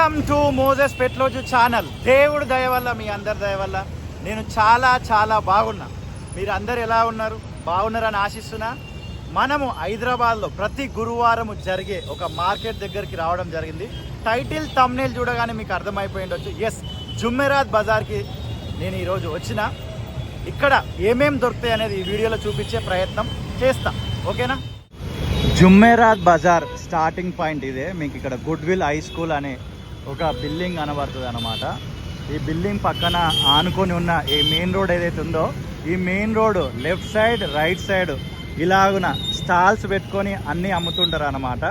Welcome to Moses Petlozu channel. దేవుడు దయ వల్ల మీ అందరి దయ వల్ల నేను చాలా చాలా బాగున్నా. మీరు అందరు ఎలా ఉన్నారు? బాగున్నారని ఆశిస్తున్నా. మనము హైదరాబాద్లో ప్రతి గురువారం జరిగే ఒక మార్కెట్ దగ్గరికి రావడం జరిగింది. టైటిల్ తమ్నేల్ చూడగానే మీకు అర్థమైపోయి ఉండొచ్చు. ఎస్ జుమ్మెరాద్ బజార్కి నేను ఈరోజు వచ్చిన. ఇక్కడ ఏమేం దొరుకుతాయి అనేది ఈ వీడియోలో చూపించే ప్రయత్నం చేస్తా. ఓకేనా? జుమ్మెరాద్ బజార్ స్టార్టింగ్ పాయింట్ ఇదే. మీకు ఇక్కడ గుడ్ విల్ హై స్కూల్ అనే ఒక బిల్డింగ్ కనబడుతుంది అనమాట ఈ బిల్డింగ్ పక్కన ఆనుకొని ఉన్న ఈ మెయిన్ రోడ్ ఏదైతే ఉందో ఈ main road left side right side ఇలాగున స్టాల్స్ పెట్టుకొని అన్నీ అమ్ముతుంటారు అనమాట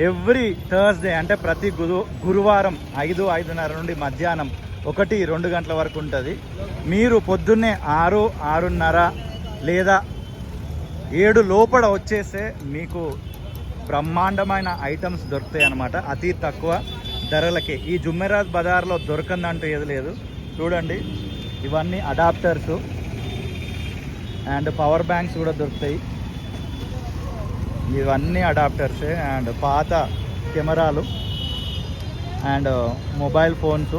ఎవ్రీ థర్స్డే అంటే ప్రతి గురు గురువారం ఐదు ఐదున్నర నుండి మధ్యాహ్నం ఒకటి రెండు గంటల వరకు ఉంటుంది. మీరు పొద్దున్నే ఆరు ఆరున్నర లేదా ఏడు లోపల వచ్చేస్తే మీకు బ్రహ్మాండమైన ఐటమ్స్ దొరుకుతాయి అన్నమాట అతి తక్కువ ధరలకి. ఈ జుమ్మెరాజ్ బజార్లో దొరకందంటూ ఏది లేదు. చూడండి ఇవన్నీ అడాప్టర్స్. అండ్ పవర్ బ్యాంక్స్ కూడా దొరుకుతాయి. ఇవన్నీ అడాప్టర్సే. అండ్ పాత కెమెరాలు. And mobile phones.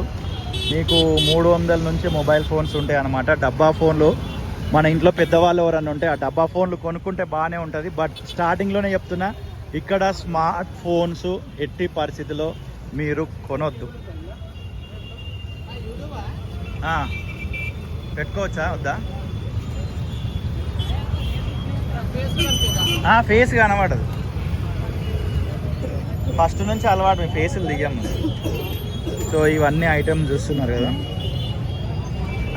మీకు మూడు వందల నుంచి మొబైల్ ఫోన్స్ ఉంటాయి అన్నమాట. డబ్బా ఫోన్లు. మన ఇంట్లో పెద్దవాళ్ళు ఎవరన్నా ఉంటే ఆ డబ్బా ఫోన్లు కొనుక్కుంటే బాగానే ఉంటుంది. బట్ స్టార్టింగ్లోనే చెప్తున్నా ఇక్కడ స్మార్ట్ ఫోన్స్ ఎట్టి పరిస్థితిలో మీరు కొనొద్దు. పెట్టుకోవచ్చా? వద్దా? ఫేస్ కనబడదు. ఫస్ట్ నుంచి అలవాటు మీ ఫేసులు దిగాము. సో ఇవన్నీ ఐటమ్ చూస్తున్నారు కదా.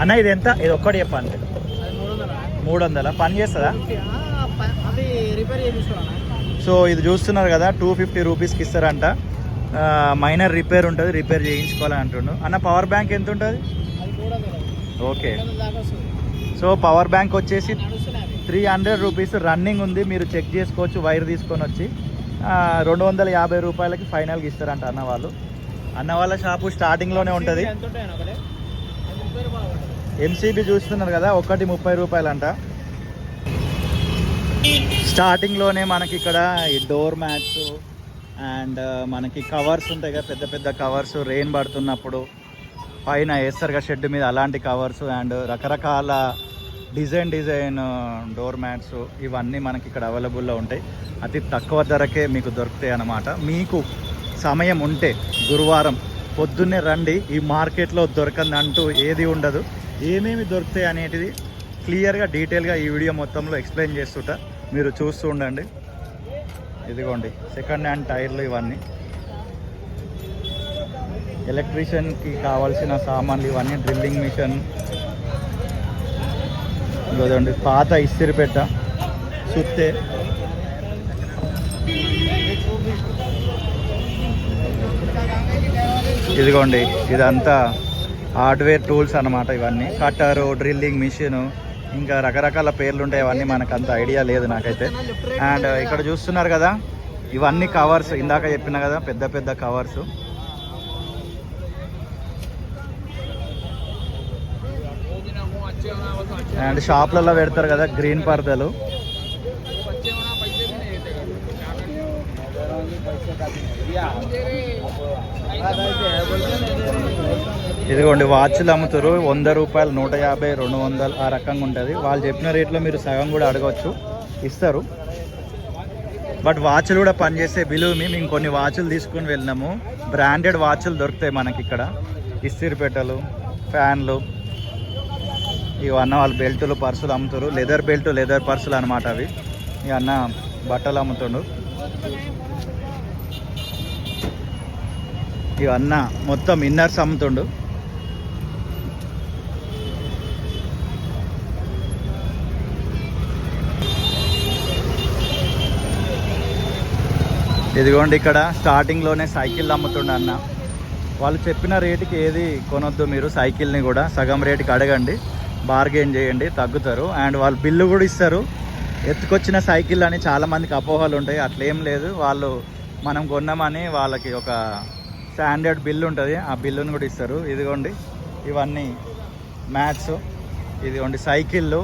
అన్న ఇది ఎంత? ఇది ఒక్కటి చెప్పండి మూడు వందల పని చేస్తుందా? సో ఇది చూస్తున్నారు కదా టూ ఫిఫ్టీ రూపీస్కి ఇస్తారంట. మైనర్ రిపేర్ ఉంటుంది రిపేర్ చేయించుకోవాలని అంటుండు. అన్న పవర్ బ్యాంక్ ఎంత ఉంటుంది ఓకే. సో పవర్ బ్యాంక్ వచ్చేసి. త్రీ హండ్రెడ్ రూపీస్ రన్నింగ్ ఉంది. మీరు చెక్ చేసుకోవచ్చు వైర్ తీసుకొని వచ్చి. రెండు వందల యాభై రూపాయలకి ఫైనల్గా ఇస్తారంట అన్న వాళ్ళు. అన్న వాళ్ళ షాపు స్టార్టింగ్లోనే ఉంటుంది. ఎంసీబీ చూస్తున్నారు కదా ఒకటి ముప్పై రూపాయలంట. స్టార్టింగ్లోనే మనకి ఇక్కడ ఈ డోర్ మ్యాట్స్ అండ్ మనకి కవర్స్ ఉంటాయి కదా పెద్ద పెద్ద కవర్స్ రెయిన్ పడుతున్నప్పుడు పైన వేస్తారు కదా షెడ్ మీద అలాంటి కవర్స్ అండ్ రకరకాల డిజైన్ డిజైన్ డోర్ మ్యాట్స్ ఇవన్నీ మనకి ఇక్కడ అవైలబుల్లో ఉంటాయి. అతి తక్కువ ధరకే మీకు దొరుకుతాయి అన్నమాట. మీకు సమయం ఉంటే గురువారం పొద్దున్నే రండి ఈ మార్కెట్లో దొరకందంటూ ఏది ఉండదు. ఏమేమి దొరుకుతాయి అనేటిది క్లియర్గా డీటెయిల్గా ఈ వీడియో మొత్తంలో ఎక్స్ప్లెయిన్ చేస్తుంటా. మీరు చూస్తూ ఉండండి. ఇదిగోండి సెకండ్ హ్యాండ్ టైర్లు ఇవన్నీ. ఎలక్ట్రీషియన్కి కావాల్సిన సామాన్లు ఇవన్నీ డ్రిల్లింగ్ మిషన్ ఇదిగోండి పాత ఇస్తిరిపెట్ట సుత్తే. ఇదిగోండి ఇదంతా హార్డ్వేర్ టూల్స్ అన్నమాట ఇవన్నీ. కట్టరు డ్రిల్లింగ్ మిషను ఇంకా రకరకాల పేర్లు ఉంటాయి అవన్నీ మనకు అంత ఐడియా లేదు నాకైతే. అండ్ ఇక్కడ చూస్తున్నారు కదా ఇవన్నీ కవర్స్ ఇందాక చెప్పిన కదా పెద్ద పెద్ద కవర్స్ అండ్ షాప్లలో పెడతారు కదా గ్రీన్ పరదలు. ఇదిగోండి వాచ్లు అమ్ముతారు. వంద రూపాయలు నూట యాభై రెండు వందలు ఆ రకంగా ఉంటుంది. వాళ్ళు చెప్పిన రేట్లో మీరు సగం కూడా అడగవచ్చు ఇస్తారు. బట్ వాచ్లు కూడా పనిచేసే బిలువ మేము కొన్ని వాచ్లు తీసుకొని వెళ్ళినాము. బ్రాండెడ్ వాచ్లు దొరుకుతాయి మనకి ఇక్కడ. ఇస్తిరిపేటలు ఫ్యాన్లు. ఇవన్న వాళ్ళు బెల్టులు పర్సులు అమ్ముతారు. లెదర్ బెల్ట్ లెదర్ పర్సులు అనమాట అవి. ఇవన్న బట్టలు అమ్ముతుండు. ఇవన్న మొత్తం ఇన్నర్స్ అమ్ముతుండు ఇదిగోండి ఇక్కడ స్టార్టింగ్లోనే సైకిల్ అమ్ముతుండ అన్న. వాళ్ళు చెప్పిన రేటుకి ఏది కొనొద్దు మీరు సైకిల్ని కూడా. సగం రేటుకి అడగండి. బార్గెన్ చేయండి తగ్గుతారు. అండ్ వాళ్ళు బిల్లు కూడా ఇస్తారు. ఎత్తుకొచ్చిన సైకిల్ అని చాలామందికి అపోహలు ఉంటాయి. అట్లేం లేదు. వాళ్ళు మనం కొన్నామని వాళ్ళకి ఒక స్టాండర్డ్ బిల్ ఉంటుంది. ఆ బిల్లును కూడా ఇస్తారు. ఇదిగోండి ఇవన్నీ మ్యాట్స్ ఇదిగోండి సైకిళ్ళు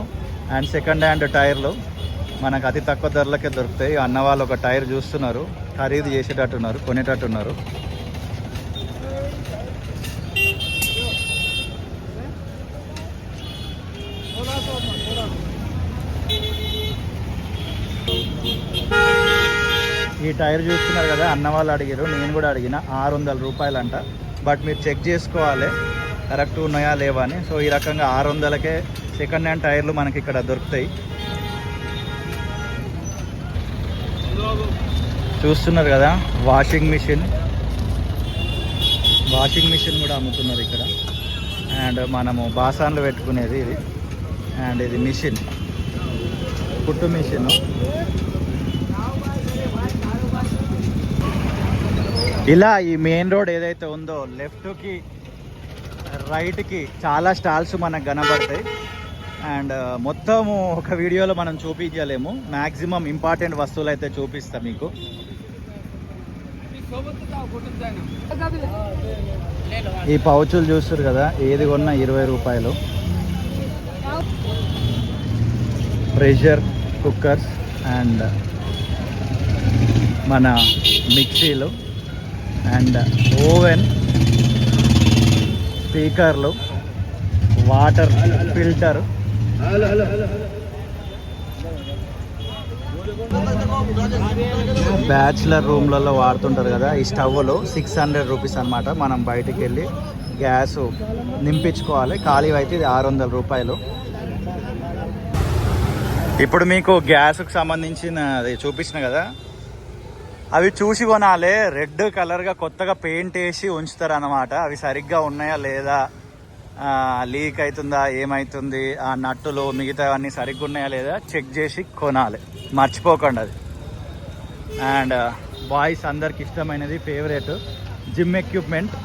అండ్ సెకండ్ హ్యాండ్ టైర్లు. మనకు అతి తక్కువ ధరలకే దొరుకుతాయి. అన్న వాళ్ళు ఒక టైర్ చూస్తున్నారు. ఖరీదు చేసేటట్టున్నారు కొనేటట్టున్నారు. ఈ టైర్ చూస్తున్నారు కదా అన్న వాళ్ళు అడిగారు నేను కూడా అడిగిన ఆరు వందల రూపాయలు అంట బట్ మీరు చెక్ చేసుకోవాలి కరెక్ట్ ఉన్నాయా లేవా అని. సో ఈ రకంగా ఆరు వందలకే సెకండ్ హ్యాండ్ టైర్లు మనకి ఇక్కడ దొరుకుతాయి. చూస్తున్నారు కదా వాషింగ్ మిషన్. వాషింగ్ మిషన్ కూడా అమ్ముతున్నారు ఇక్కడ. అండ్ మనము బాసాన్లు పెట్టుకునేది ఇది. అండ్ ఇది మిషన్. కుట్టు మిషన్. ఇలా ఈ మెయిన్ రోడ్ ఏదైతే ఉందో లెఫ్ట్కి రైట్కి చాలా స్టాల్స్ మనకు కనబడతాయి. అండ్ uh, మొత్తము ఒక వీడియోలో మనం చూపించలేము. మ్యాక్సిమం ఇంపార్టెంట్ వస్తువులు అయితే చూపిస్తాం మీకు. ఈ పౌచులు చూస్తారు కదా ఏది కొన్నా ఇరవై రూపాయలు. ప్రెషర్ కుక్కర్స్ అండ్ మన మిక్సీలు. అండ్ ఓవెన్ స్పీకర్లు వాటర్ ఫిల్టర్. బ్యాచిలర్ రూమ్లలో వాడుతుంటారు కదా ఈ స్టవ్లు సిక్స్ హండ్రెడ్ రూపీస్ అనమాట మనం బయటికి వెళ్ళి గ్యాస్ నింపించుకోవాలి. ఖాళీ అయితే ఇది ఆరు వందల రూపాయలు. ఇప్పుడు మీకు గ్యాస్కి సంబంధించిన అది చూపించిన కదా అవి చూసి కొనాలి. రెడ్ కలర్గా కొత్తగా పెయింట్ వేసి ఉంచుతారు అన్నమాట అవి సరిగ్గా ఉన్నాయా లేదా? లీక్ అవుతుందా ఏమవుతుంది ఆ నట్టులు మిగతావన్నీ సరిగ్గా ఉన్నాయా లేదా? చెక్ చేసి కొనాలి. మర్చిపోకండి అది. అండ్ బాయ్స్ uh, అందరికి ఇష్టమైనది ఫేవరెట్ జిమ్ ఎక్విప్మెంట్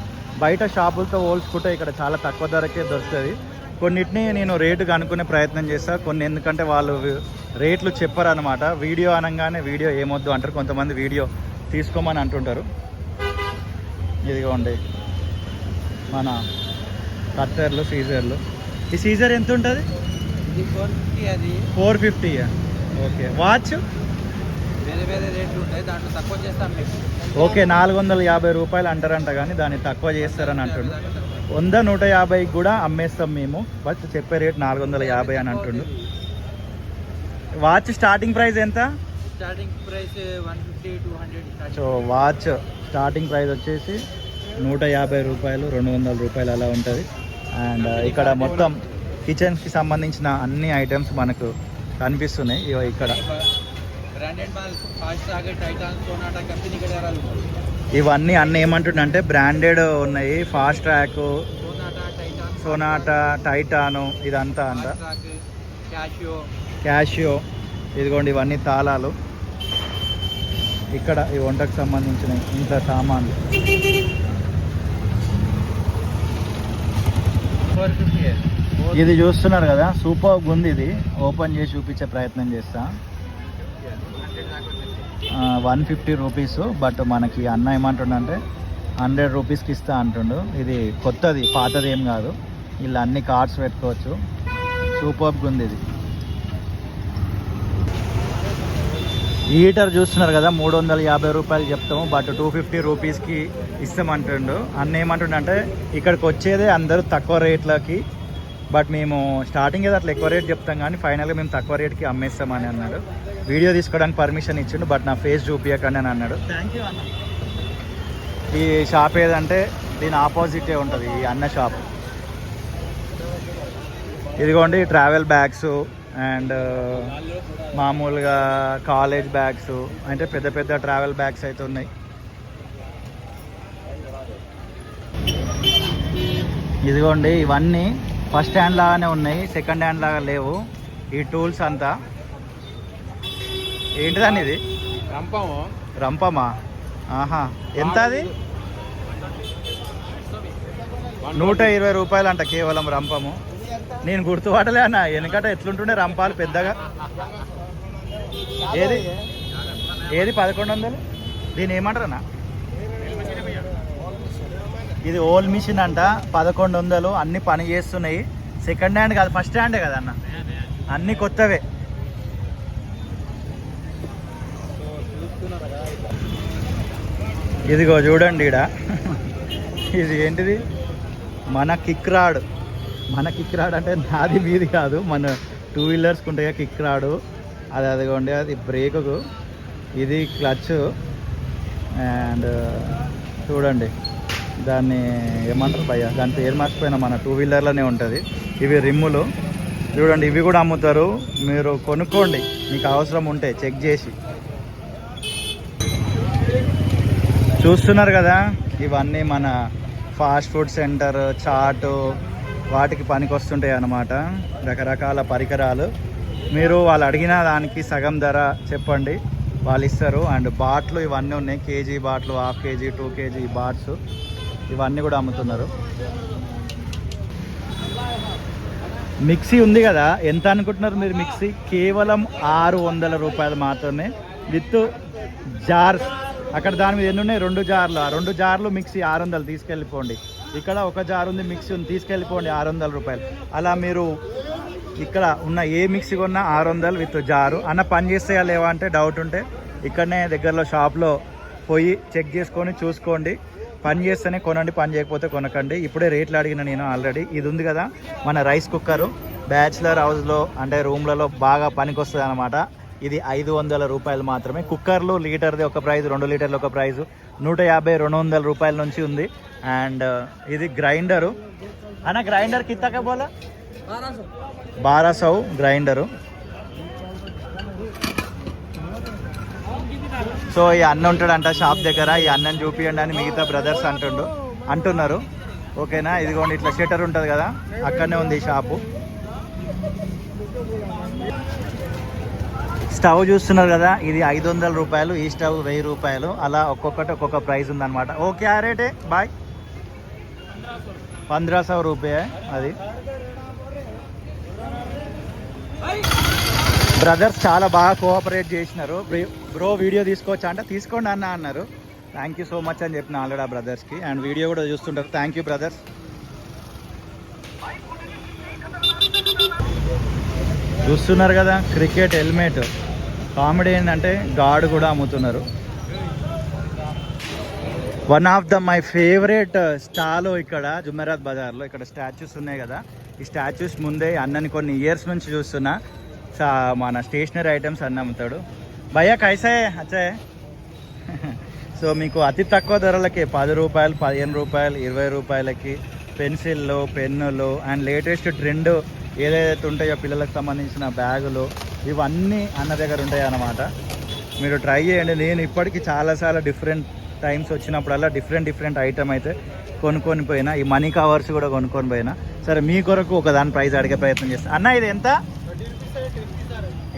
బయట షాపులతో పోల్చుకుంటే ఇక్కడ చాలా తక్కువ ధరకే దొరుకుతుంది. కొన్నిటిని నేను రేటు కనుక్కునే ప్రయత్నం చేస్తా. కొన్ని ఎందుకంటే వాళ్ళు రేట్లు చెప్పరు అనమాట వీడియో అనగానే వీడియో ఏమొద్దు అంటారు. కొంతమంది వీడియో తీసుకోమని అంటుంటారు. ఇదిగోండి. మన కత్తెర్లు సీజర్లు. ఈ సీజర్ ఎంత ఉంటుంది? Four fifty okay. Watch? Okay నాలుగు వందల యాభై రూపాయలు అంటారంట కానీ దాన్ని తక్కువ చేస్తారని అంటుండు వంద నూట యాభైకి కూడా అమ్మేస్తాం మేము. బట్ చెప్పే రేట్ నాలుగు వందల యాభై అని అంటుండు. వాచ్ స్టార్టింగ్ ప్రైస్ ఎంత? Starting price one fifty two hundred so watch starting price వచ్చేసి నూట యాభై రూపాయలు రెండు వందల రూపాయలు అలా ఉంటుంది. అండ్ ఇక్కడ మొత్తం కిచెన్స్కి సంబంధించిన అన్ని ఐటమ్స్ మనకు కనిపిస్తున్నాయి. ఇక్కడ. Branded mall fast target Titan Sonata company గడియారాలు. ఇవన్నీ అన్నీ ఏమంటుండంటే బ్రాండెడ్ ఉన్నాయి. ఫాస్ట్ ట్రాక్ సోనాటా టైటాను ఇదంతా అంట. క్యాషియో క్యాషియో ఇదిగోండి ఇవన్నీ తాళాలు. ఇక్కడ ఈ వంటకు సంబంధించిన ఇంట్లో సామాన్లు. ఇది చూస్తున్నారు కదా సూపర్ ఉంది ఇది. ఓపెన్ చేసి చూపించే ప్రయత్నం చేస్తా. వన్ ఫిఫ్టీ రూపీస్ బట్ మనకి అన్న ఏమంటుండంటే హండ్రెడ్ రూపీస్కి ఇస్తా అంటుండు. ఇది కొత్తది పాతది ఏం కాదు. ఇలా అన్ని కార్డ్స్ పెట్టుకోవచ్చు. సూపర్గా ఉంది ఇది. హీటర్ చూస్తున్నారు కదా మూడు వందల యాభై రూపాయలు చెప్తాము బట్ టూ ఫిఫ్టీ రూపీస్కి ఇస్తామంటుండు. అన్న ఏమంటుండంటే ఇక్కడికి వచ్చేదే అందరూ తక్కువ రేట్లకి బట్ మేము స్టార్టింగ్ ఏదో అట్లా ఎక్కువ రేట్ చెప్తాం కానీ ఫైనల్గా మేము తక్కువ రేట్కి అమ్మేస్తామని అన్నాడు. వీడియో తీసుకోవడానికి పర్మిషన్ ఇచ్చిండు బట్ నా ఫేస్ చూపించకండి అని అన్నాడు. థ్యాంక్ యూ అన్న. ఈ షాప్ ఏదంటే దీని ఆపోజిటే ఉంటుంది ఈ అన్న షాప్. ఇదిగోండి ట్రావెల్ బ్యాగ్స్ అండ్ మామూలుగా కాలేజ్ బ్యాగ్స్ అంటే పెద్ద పెద్ద ట్రావెల్ బ్యాగ్స్ అయితే ఉన్నాయి. ఇదిగోండి ఇవన్నీ ఫస్ట్ హ్యాండ్ లాగానే ఉన్నాయి సెకండ్ హ్యాండ్ లాగా లేవు. ఈ టూల్స్ అంతా. ఏంటిదని ఇది? రంపము. రంపమా? ఆహా. ఎంత అది నూట ఇరవై రూపాయలు అంట కేవలం రంపము. నేను గుర్తుపట్టలే అన్న వెనకట ఎట్లుంటుండే రంపాలు పెద్దగా? ఏది? ఏది పదకొండు వందలు? దీని ఏమంటారు అన్న ఇది ఓల్డ్ మిషన్ అంట. పదకొండు వందలు అన్ని పని చేస్తున్నాయి. సెకండ్ హ్యాండ్ కాదు ఫస్ట్ హ్యాండే కదా అన్న అన్ని కొత్తవే. ఇదిగో చూడండి ఈడ. ఇది ఏంటిది? మన కిక్ రాడ్ మన కిక్ రాడ్ అంటే నాది మీది కాదు. మన టూ వీలర్స్కి ఉంటాయి కిక్ రాడు అది అదిగోండి అది బ్రేకు ఇది క్లచ్ అండ్ చూడండి. దాన్ని ఏమంటారు భయ్య దాని పేరు మర్చిపోయినా మన టూ వీలర్లోనే ఉంటుంది. ఇవి రిమ్ములు. చూడండి ఇవి కూడా అమ్ముతారు. మీరు కొనుక్కోండి. మీకు అవసరం ఉంటే చెక్ చేసి. చూస్తున్నారు కదా ఇవన్నీ మన ఫాస్ట్ ఫుడ్ సెంటర్ చాటు వాటికి పనికి వస్తుంటాయి అన్నమాట. రకరకాల పరికరాలు. మీరు వాళ్ళు అడిగిన దానికి సగం ధర చెప్పండి. వాళ్ళు ఇస్తారు. అండ్ బాట్లు ఇవన్నీ ఉన్నాయి. కేజీ బాట్లు హాఫ్ కేజీ టూ కేజీ బాట్స్. ఇవన్నీ కూడా అమ్ముతున్నారు. మిక్సీ ఉంది కదా ఎంత అనుకుంటున్నారు మీరు మిక్సీ? కేవలం ఆరు వందల రూపాయలు మాత్రమే విత్ జార్స్. అక్కడ దాని మీద ఎన్ని ఉన్నాయి? రెండు జార్లు. ఆ రెండు జార్లు మిక్సీ ఆరు వందలు తీసుకెళ్ళిపోండి. ఇక్కడ ఒక జార్ ఉంది మిక్సీ ఉంది తీసుకెళ్ళిపోండి ఆరు వందల రూపాయలు. అలా మీరు ఇక్కడ ఉన్న ఏ మిక్సీ కొన్నా ఆరు వందలు విత్ జారు. అన్న పని చేస్తాయా లేవా అంటే డౌట్ ఉంటే ఇక్కడనే దగ్గరలో షాప్లో పోయి చెక్ చేసుకొని చూసుకోండి. పని చేస్తేనే కొనండి పని చేయకపోతే కొనకండి. ఇప్పుడే రేట్లు అడిగిన నేను ఆల్రెడీ ఇది ఉంది కదా మన రైస్ కుక్కరు బ్యాచిలర్ హౌస్లో అంటే రూమ్లలో బాగా పనికి వస్తుంది అనమాట ఇది ఐదు వందల రూపాయలు మాత్రమే. కుక్కర్లు లీటర్ది ఒక ప్రైస్ రెండు లీటర్లు ఒక ప్రైస్ నూట యాభై రెండు వందల రూపాయల నుంచి ఉంది. అండ్ ఇది గ్రైండరు అన్న గ్రైండర్ కిత్తక బోలా బారా సౌ. గ్రైండరు సో ఈ అన్న ఉంటాడంట షాప్ దగ్గర ఈ అన్నని చూపియండి అని మిగతా బ్రదర్స్ అంటుండు. అంటున్నారు. ఓకేనా? ఇదిగోండి ఇట్లా షెటర్ ఉంటుంది కదా అక్కడనే ఉంది ఈ షాపు. స్టవ్ చూస్తున్నారు కదా ఇది ఐదు వందల రూపాయలు ఈ స్టవ్ వెయ్యి రూపాయలు. అలా ఒక్కొక్కటి ఒక్కొక్క ప్రైస్ ఉందన్నమాట. ఓకే ఆ రేటే బాయ్. పంద్రా సౌ రూపాయ అది. బ్రదర్స్ చాలా బాగా కోఆపరేట్ చేసినారు. బ్రో వీడియో తీసుకోవచ్చా అంటే తీసుకోండి అన్న అన్నారు. థ్యాంక్ యూ సో మచ్ అని చెప్పిన ఆల్రెడీ ఆ బ్రదర్స్కి అండ్ వీడియో కూడా చూస్తుంటారు. థ్యాంక్ యూ బ్రదర్స్ చూస్తున్నారు కదా క్రికెట్ హెల్మెట్ కామెడీ ఏంటంటే గాడ్ కూడా అమ్ముతున్నారు. One of the my favourite stall ఇక్కడ జుమెరాత్ బజార్లో. ఇక్కడ స్టాచ్యూస్ ఉన్నాయి కదా. ఈ స్టాచ్యూస్ ముందే అన్నని కొన్ని ఇయర్స్ నుంచి చూస్తున్నా. మన స్టేషనరీ ఐటమ్స్ అన్నీ అమ్ముతాడు. భయ్యా కైసే అచ్చాయే సో మీకు అతి తక్కువ ధరలకి పది రూపాయలు పదిహేను రూపాయలు ఇరవై రూపాయలకి పెన్సిళ్ళు పెన్నులు అండ్ లేటెస్ట్ ట్రెండ్ ఏదైతే ఉంటాయో పిల్లలకు సంబంధించిన బ్యాగులు ఇవన్నీ అన్న దగ్గర ఉంటాయి అన్నమాట మీరు ట్రై చేయండి. నేను ఇప్పటికీ చాలాసార్లు డిఫరెంట్ టైమ్స్ వచ్చినప్పుడల్లా డిఫరెంట్ డిఫరెంట్ ఐటమ్ అయితే కొనుక్కొని పోయినా. ఈ మనీ కవర్స్ కూడా కొనుక్కొని పోయినా. సరే మీ కొరకు ఒక దాని ప్రైస్ అడిగే ప్రయత్నం చేస్తాను అన్న ఇది ఎంత?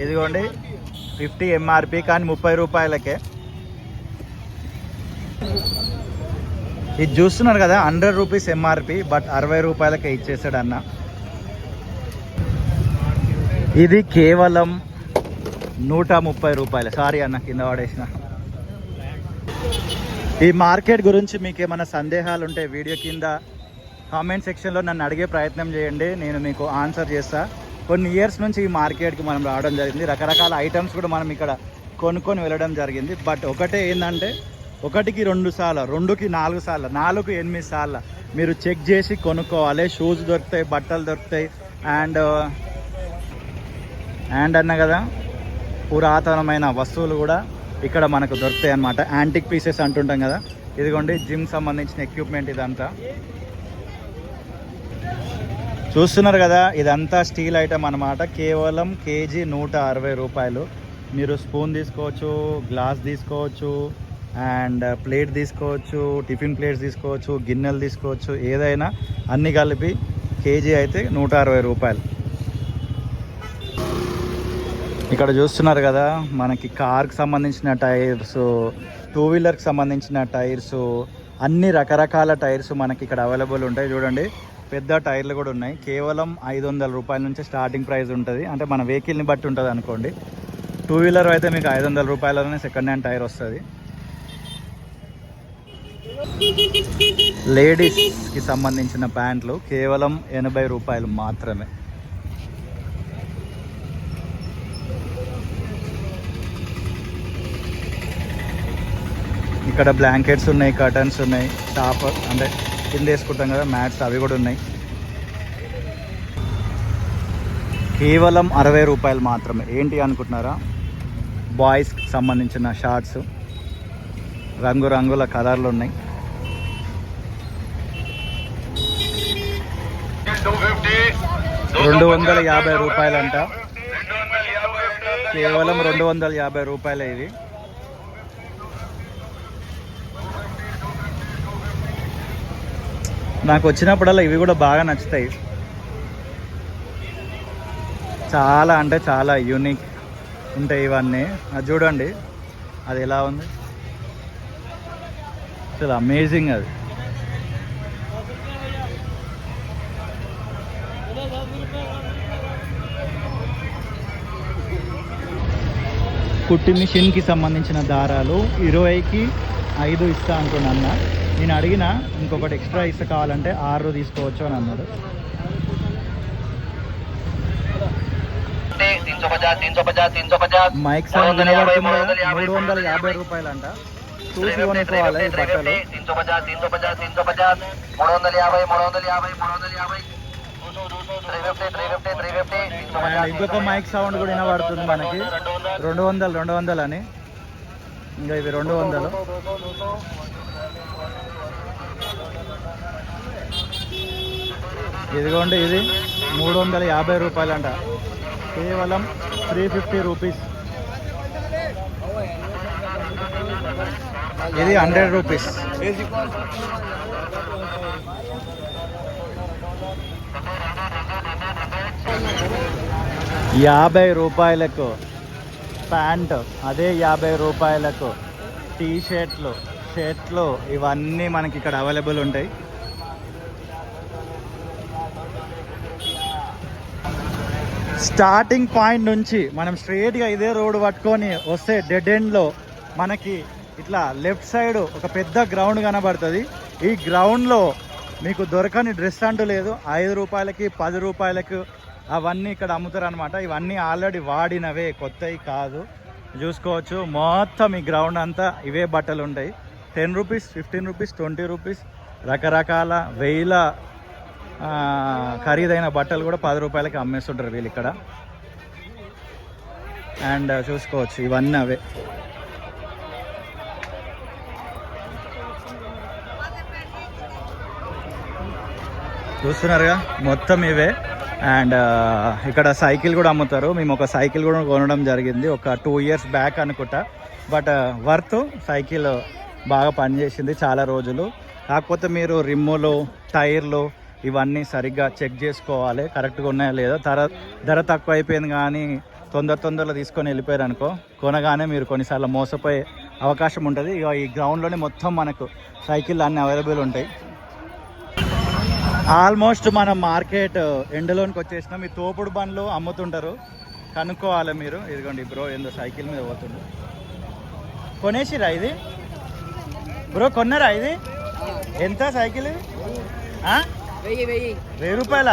ఇదిగోండి ఫిఫ్టీ ఎంఆర్పి కానీ ముప్పై రూపాయలకే. ఇది చూస్తున్నారు కదా హండ్రెడ్ రూపీస్ ఎంఆర్పి బట్ అరవై రూపాయలకే ఇచ్చేసాడు అన్న. ఇది కేవలం నూట ముప్పై రూపాయలు. సారీ అన్న కింద పడేసిన. ఈ మార్కెట్ గురించి మీకు ఏమైనా సందేహాలు ఉంటే వీడియో కింద కామెంట్ సెక్షన్లో నన్ను అడిగే ప్రయత్నం చేయండి. నేను మీకు ఆన్సర్ చేస్తాను కొన్ని ఇయర్స్ నుంచి ఈ మార్కెట్కి మనం రావడం జరిగింది. రకరకాల ఐటమ్స్ కూడా మనం ఇక్కడ కొనుక్కొని వెళ్ళడం జరిగింది. బట్ ఒకటే ఏంటంటే ఒకటికి రెండు సార్లు రెండుకి నాలుగు సార్లు నాలుగు ఎనిమిది సార్లు మీరు చెక్ చేసి కొనుక్కోవాలి. షూస్ దొరుకుతాయి బట్టలు దొరుకుతాయి. అండ్ అండ్ అన్న కదా పురాతనమైన వస్తువులు కూడా ఇక్కడ మనకు దొరుకుతాయి అన్నమాట. యాంటిక్ పీసెస్ అంటుంటాం కదా. ఇదిగోండి జిమ్ సంబంధించిన ఎక్విప్మెంట్ ఇదంతా. చూస్తున్నారు కదా ఇదంతా స్టీల్ ఐటమ్ అన్నమాట. కేవలం కేజీ నూట అరవై రూపాయలు. మీరు స్పూన్ తీసుకోవచ్చు గ్లాస్ తీసుకోవచ్చు అండ్ ప్లేట్ తీసుకోవచ్చు టిఫిన్ ప్లేట్స్ తీసుకోవచ్చు గిన్నెలు తీసుకోవచ్చు ఏదైనా అన్నీ కలిపి కేజీ అయితే నూట అరవై రూపాయలు. ఇక్కడ చూస్తున్నారు కదా మనకి కార్కి సంబంధించిన టైర్స్ టూ వీలర్కి సంబంధించిన టైర్స్ అన్ని రకరకాల టైర్స్ మనకి ఇక్కడ అవైలబుల్ ఉంటాయి. చూడండి పెద్ద టైర్లు కూడా ఉన్నాయి. కేవలం ఐదు వందల రూపాయల నుంచి స్టార్టింగ్ ప్రైస్ ఉంటుంది. అంటే మన వెహికల్ని బట్టి ఉంటుంది అనుకోండి. టూ వీలర్ అయితే మీకు ఐదు వందల రూపాయలనే సెకండ్ హ్యాండ్ టైర్ వస్తుంది లేడీస్కి సంబంధించిన ప్యాంట్లు కేవలం ఎనభై రూపాయలు మాత్రమే. ఇక్కడ బ్లాంకెట్స్ ఉన్నాయి కర్టన్స్ ఉన్నాయి టాప్ అంటే కింద వేసుకుంటాం కదా మ్యాట్స్ అవి కూడా ఉన్నాయి. కేవలం అరవై రూపాయలు మాత్రమే. ఏంటి అనుకుంటున్నారా? బాయ్స్కి సంబంధించిన షార్ట్స్ రంగురంగుల కలర్లు ఉన్నాయి. రెండు వందల యాభై రూపాయలంట. కేవలం రెండు వందల యాభై రూపాయలే ఇది నాకు వచ్చినప్పుడల్లా ఇవి కూడా బాగా నచ్చుతాయి. చాలా అంటే చాలా యూనిక్ ఉంటాయి ఇవన్నీ. అది చూడండి. అది ఎలా ఉంది? అసలు అమేజింగ్ అది. కుట్టి మిషన్కి సంబంధించిన దారాలు ఇరవైకి ఐదు ఇస్తా అంటున్నా నేను అడిగిన ఇంకొకటి ఎక్స్ట్రా ఇస్తే కావాలంటే ఆరు తీసుకోవచ్చు అని అన్నాడు. మైక్ సౌండ్ మూడు వందల యాభై రూపాయలు అంట. చూసి కొనుక్కోవాలి మూడు వందల యాభై మూడు వందల యాభై మూడు వందల యాభై. ఇంకొక మైక్ సౌండ్ కూడా వినబడుతుంది మనకి. రెండు వందలు రెండు వందలు అని. ఇంకా ఇవి రెండు వందలు. ఇదిగోండి ఇది మూడు వందల యాభై రూపాయలంట. కేవలం త్రీ ఫిఫ్టీ రూపీస్. ఇది హండ్రెడ్ రూపీస్. యాభై రూపాయలకు ప్యాంట్ అదే యాభై రూపాయలకు టీ షర్ట్లు షర్ట్లు ఇవన్నీ మనకి ఇక్కడ అవైలబుల్ ఉంటాయి. స్టార్టింగ్ పాయింట్ నుంచి మనం స్ట్రేట్గా ఇదే రోడ్ పట్టుకొని వస్తే డెడ్ ఎండ్లో మనకి ఇట్లా లెఫ్ట్ సైడ్ ఒక పెద్ద గ్రౌండ్ కనబడుతుంది. ఈ గ్రౌండ్లో మీకు దొరకని డ్రెస్ అంటూ లేదు. ఐదు రూపాయలకి పది రూపాయలకు అవన్నీ ఇక్కడ అమ్ముతారు అనమాట ఇవన్నీ ఆల్రెడీ వాడినవే కొత్తవి కాదు. చూసుకోవచ్చు. మొత్తం ఈ గ్రౌండ్ అంతా ఇవే బట్టలు ఉంటాయి ten rupees fifteen rupees twenty rupees రకరకాల వేల ఖరీదైన బట్టలు కూడా పది రూపాయలకి అమ్మేస్తుంటారు వీళ్ళు ఇక్కడ. అండ్ చూసుకోవచ్చు ఇవన్నీ అవే. చూస్తున్నారుగా? మొత్తం ఇవే. అండ్ ఇక్కడ సైకిల్ కూడా అమ్ముతారు. మేము ఒక సైకిల్ కూడా కొనడం జరిగింది. ఒక టూ ఇయర్స్ బ్యాక్ అనుకుంటా. బట్ వర్త్ సైకిల్ బాగా పనిచేసింది చాలా రోజులు. కాకపోతే మీరు రిమ్ములు టైర్లు ఇవన్నీ సరిగ్గా చెక్ చేసుకోవాలి. కరెక్ట్గా ఉన్నాయో లేదో? ధర ధర తక్కువ అయిపోయింది కానీ తొందర తొందరలో తీసుకొని వెళ్ళిపోయారు అనుకో కొనగానే మీరు కొన్నిసార్లు మోసపోయే అవకాశం ఉంటుంది. ఇక ఈ గ్రౌండ్లోనే మొత్తం మనకు సైకిల్ అన్నీ అవైలబుల్ ఉంటాయి. ఆల్మోస్ట్ మనం మార్కెట్ ఎండలోనికి వచ్చేసినాం. ఈ తోపుడు బండ్లు అమ్ముతుంటారు. కనుక్కోవాలి మీరు. ఇదిగోండి బ్రో ఏందో సైకిల్ మీద పోతుండ్రు కొనేసిరా ఇది? బ్రో కొన్నారా ఇది? ఎంత సైకిల్? ఇది వెయ్యి వెయ్యి. వెయ్యి రూపాయల?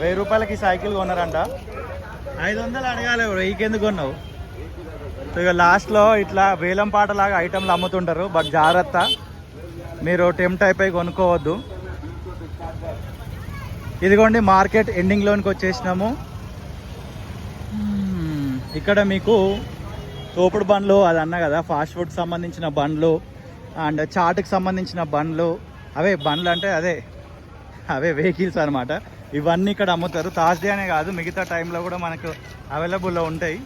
వెయ్యి రూపాయలకి సైకిల్ కొన్నారంట. ఐదు వందలు అడగాలి వెయ్యికి ఎందుకు కొన్నావు? ఇక లాస్ట్లో ఇట్లా వేలం పాటలాగా ఐటమ్లు అమ్ముతుంటారు బట్ జాగ్రత్త. మీరు టెంప్ట్ అయిపోయి కొనుక్కోవద్దు. ఇదిగోండి మార్కెట్ ఎండింగ్లోనికి వచ్చేసినాము. ఇక్కడ మీకు తోపుడు బండ్లు అది అన్న కదా ఫాస్ట్ ఫుడ్ సంబంధించిన బండ్లు అండ్ చాటుకి సంబంధించిన బండ్లు. అవే బండ్లు అంటే అదే అవే వెహికల్స్ అనమాట ఇవన్నీ ఇక్కడ అమ్ముతారు. థర్స్డే అనే కాదు మిగతా టైంలో కూడా మనకు అవైలబుల్లో ఉంటాయి.